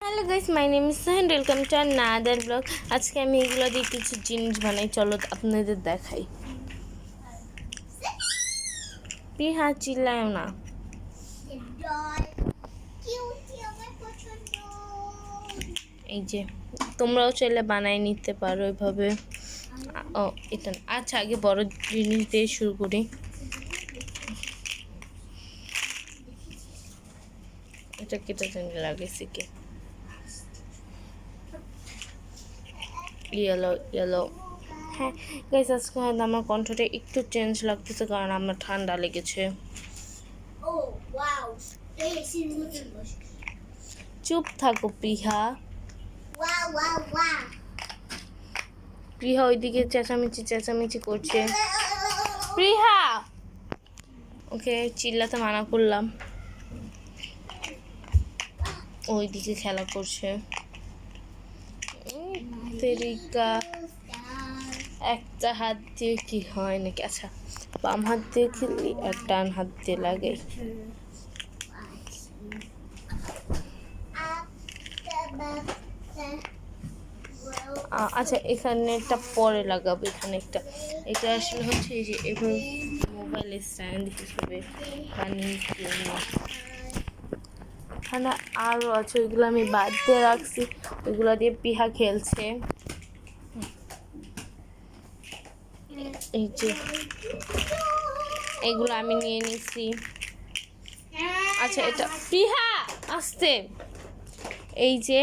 Hello guys my name is Sahen welcome to another blog আজকে আমি এগুলো দিয়ে কিছু জিনিস বানাই। চলো আপনাদের দেখাই। পিহা চিল্লায় না। এই যে, তোমরাও চাইলে বানাই নিতে পারো এভাবে। ও, এটা। আচ্ছা আগে বড় জিনিস দিয়ে শুরু করি। এটা কেটে জানি কে। ইয়েলো ইয়েলো হ্যাঁ গাইস আজকে হয়তো আমার কণ্ঠটা একটু চেঞ্জ লাগতেছে কারণ আমার ঠান্ডা লেগেছে। ও ওয়াও এই সিরিজের বস চুপ থাকো Priha wow wow wow Priha ওইদিকে চেঁচামেচি চেঁচামেচি করছে। প্রিহা ওকে চিল্লাতে মানা করলাম। ওইদিকে খেলা করছে। তেরিকা একটা হাত দিয়ে কি হয় নাকি? আচ্ছা বাম হাত দিয়ে খেললি আর ডান হাত দিয়ে লাগে? আচ্ছা এখানে একটা পরে লাগাবো, এখানে একটা। এটা আসলে হচ্ছে এই যে, এভাবে মোবাইল স্ট্যান্ড হিসেবে বানিয়ে এখানে আরও আছে, ওইগুলো আমি বাদ দিয়ে রাখছি। ওইগুলো দিয়ে পিহা খেলছে। এই যে, এগুলো আমি নিয়ে নিছি। আচ্ছা এটা পিহা, আসতে। এই যে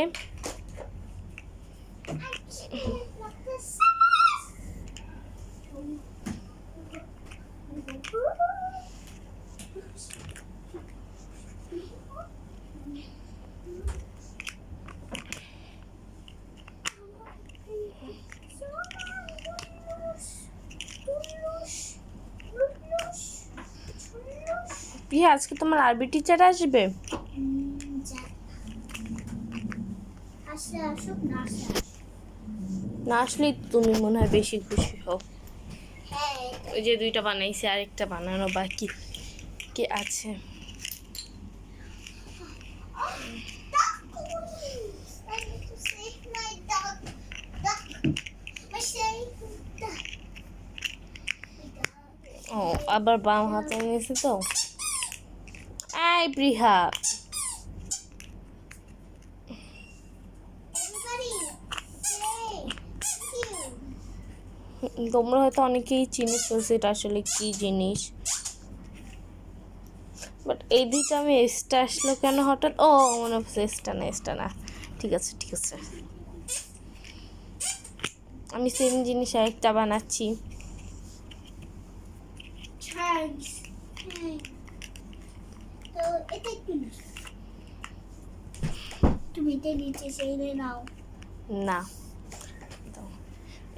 পিহা আজকে তোমার আরবি টিচার আসবে? না আসলে তুমি মনে হয় বেশি খুশি হও। ওই যে দুইটা বানাইছে, আরেকটা বানানো বাকি। কি আছে. ও, আবার বাম হাতে নিয়েছে তো? এই প্রিহা. তোমরা হয়তো অনেকেই চিনে ফেলছো এটা আসলে কি জিনিস। বাট এই দুইটা আমি এসটা আসলো কেন হঠাৎ? ও মনে হচ্ছে এসটা না এসটা না। ঠিক আছে ঠিক আছে। আমি সেম জিনিস আরেকটা বানাচ্ছি. তো এটা একটু না। তুমি নিচে নাও। না।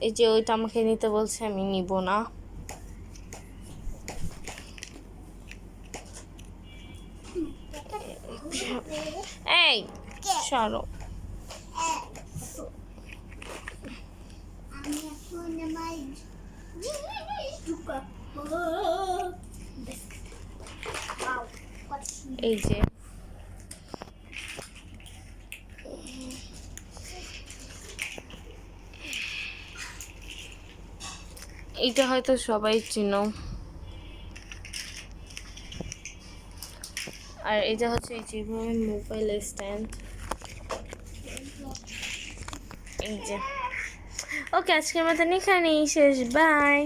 এই যে ওইটা আমাকে নিতে বলছে আমি নিব না। এই সরো। আমি এখন আমার এই যে। এইটা হয়তো সবাই চিনো। আর এটা হচ্ছে এই যেভাবে মোবাইল স্ট্যান্ড। এই যে। ওকে, আজকের মতন এখানেই শেষ। বাই।